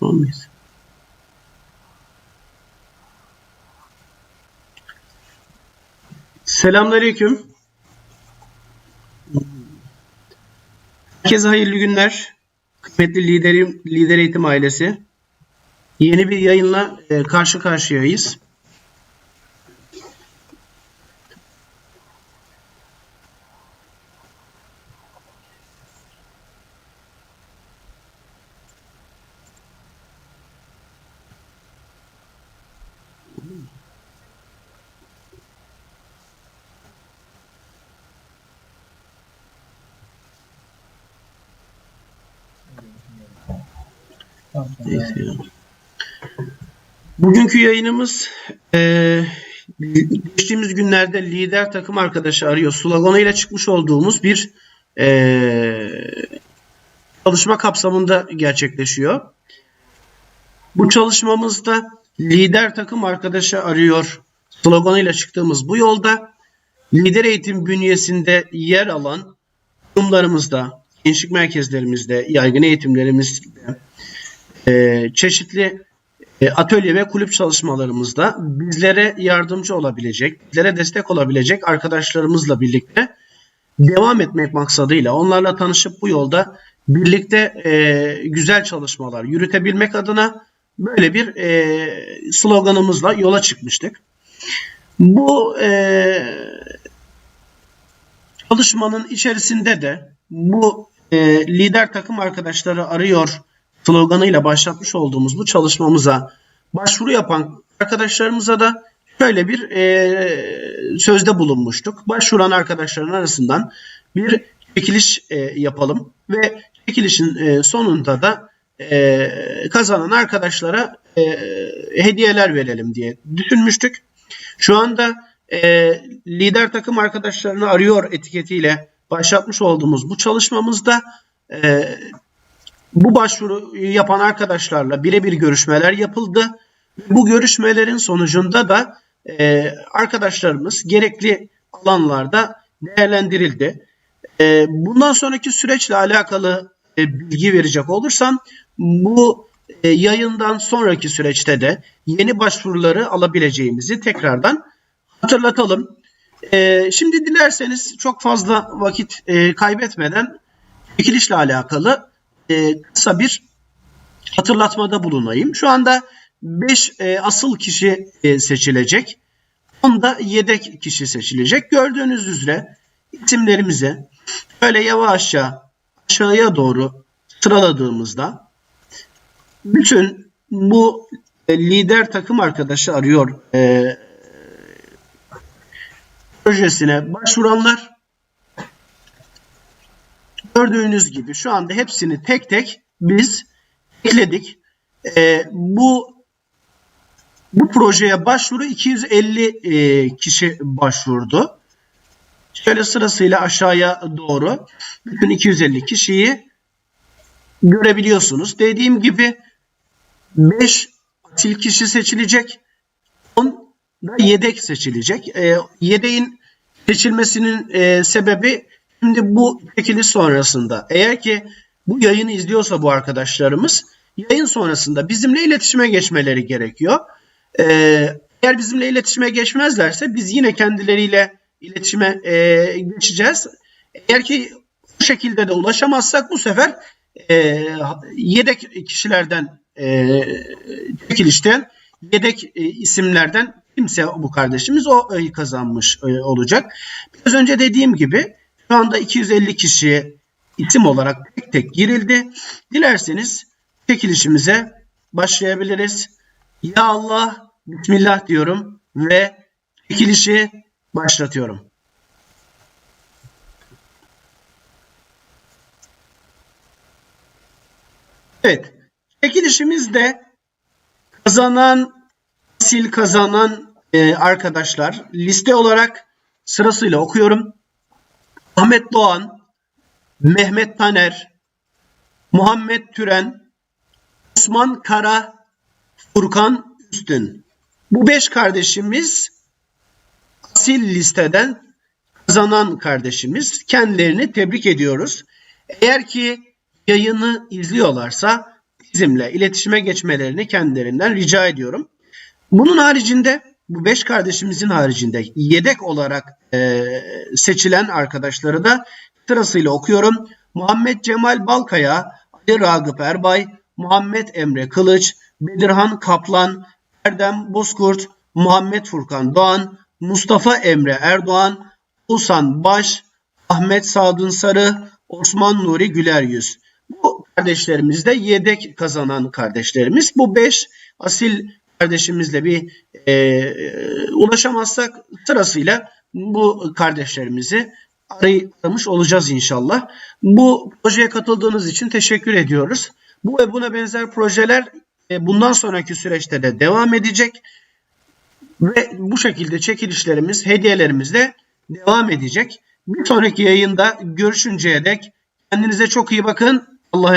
Tamam mıyız? Selamünaleyküm. Herkese hayırlı günler. Kıymetli liderim, lider eğitim ailesi. Yeni bir yayınla e, karşı karşıyayız. Bugünkü yayınımız eee, geçtiğimiz günlerde lider takım arkadaşı arıyor. Sloganıyla çıkmış olduğumuz bir eee, çalışma kapsamında gerçekleşiyor. Bu çalışmamızda lider takım arkadaşı arıyor. Sloganıyla çıktığımız bu yolda lider eğitim bünyesinde yer alan kurumlarımızda, gençlik merkezlerimizde, yaygın eğitimlerimizde, e, çeşitli e, atölye ve kulüp çalışmalarımızda bizlere yardımcı olabilecek, bizlere destek olabilecek arkadaşlarımızla birlikte devam etmek maksadıyla onlarla tanışıp bu yolda birlikte e, güzel çalışmalar yürütebilmek adına böyle bir e, sloganımızla yola çıkmıştık. Bu e, çalışmanın içerisinde de bu lider takım arkadaşları arıyor sloganıyla başlatmış olduğumuz bu çalışmamıza başvuru yapan arkadaşlarımıza da şöyle bir e, sözde bulunmuştuk. Başvuran arkadaşların arasından bir çekiliş e, yapalım ve çekilişin e, sonunda da e, kazanan arkadaşlara e, hediyeler verelim diye düşünmüştük. Şu anda e, lider takım arkadaşlarını arıyor etiketiyle başlatmış olduğumuz bu çalışmamızda e, bu başvuru yapan arkadaşlarla birebir görüşmeler yapıldı. Bu görüşmelerin sonucunda da e, arkadaşlarımız gerekli alanlarda değerlendirildi. E, bundan sonraki süreçle alakalı e, bilgi verecek olursam bu e, yayından sonraki süreçte de yeni başvuruları alabileceğimizi tekrardan hatırlatalım. E, şimdi dilerseniz çok fazla vakit e, kaybetmeden çekilişle alakalı e, kısa bir hatırlatmada bulunayım. Şu anda 5 e, asıl kişi e, seçilecek. 10 da yedek kişi seçilecek. Gördüğünüz üzere isimlerimizi böyle yavaşça aşağıya doğru sıraladığımızda bütün bu e, lider takım arkadaşı arıyor e, projesine başvuranlar gördüğünüz gibi şu anda hepsini tek tek biz ekledik. Ee, bu bu projeye başvuru 250 e, kişi başvurdu. Şöyle sırasıyla aşağıya doğru bütün 250 kişiyi görebiliyorsunuz. Dediğim gibi 5 asil kişi seçilecek. 10 da yedek seçilecek. E, yedeğin seçilmesinin e, sebebi Şimdi bu çekiliş sonrasında eğer ki bu yayını izliyorsa bu arkadaşlarımız yayın sonrasında bizimle iletişime geçmeleri gerekiyor. Ee, eğer bizimle iletişime geçmezlerse biz yine kendileriyle iletişime e, geçeceğiz. Eğer ki bu şekilde de ulaşamazsak bu sefer e, yedek kişilerden e, çekilişten yedek e, isimlerden kimse bu kardeşimiz o e, kazanmış e, olacak. Biraz önce dediğim gibi şu anda 250 kişiye isim olarak tek tek girildi. Dilerseniz çekilişimize başlayabiliriz. Ya Allah, Bismillah diyorum ve çekilişi başlatıyorum. Evet, çekilişimizde kazanan, sil kazanan e, arkadaşlar liste olarak sırasıyla okuyorum. Ahmet Doğan, Mehmet Taner, Muhammed Türen, Osman Kara, Furkan Üstün. Bu beş kardeşimiz asil listeden kazanan kardeşimiz. Kendilerini tebrik ediyoruz. Eğer ki yayını izliyorlarsa bizimle iletişime geçmelerini kendilerinden rica ediyorum. Bunun haricinde bu beş kardeşimizin haricinde yedek olarak e, seçilen arkadaşları da sırasıyla okuyorum. Muhammed Cemal Balkaya, Ali Ragıp Erbay, Muhammed Emre Kılıç, Bedirhan Kaplan, Erdem Bozkurt, Muhammed Furkan Doğan, Mustafa Emre Erdoğan, Usan Baş, Ahmet Sadun Sarı, Osman Nuri Güler Yüz. Bu kardeşlerimiz de yedek kazanan kardeşlerimiz. Bu beş asil kardeşimizle bir e, ulaşamazsak sırasıyla bu kardeşlerimizi aramış olacağız inşallah. Bu projeye katıldığınız için teşekkür ediyoruz. Bu ve buna benzer projeler e, bundan sonraki süreçte de devam edecek ve bu şekilde çekilişlerimiz, hediyelerimiz de devam edecek. Bir sonraki yayında görüşünceye dek kendinize çok iyi bakın.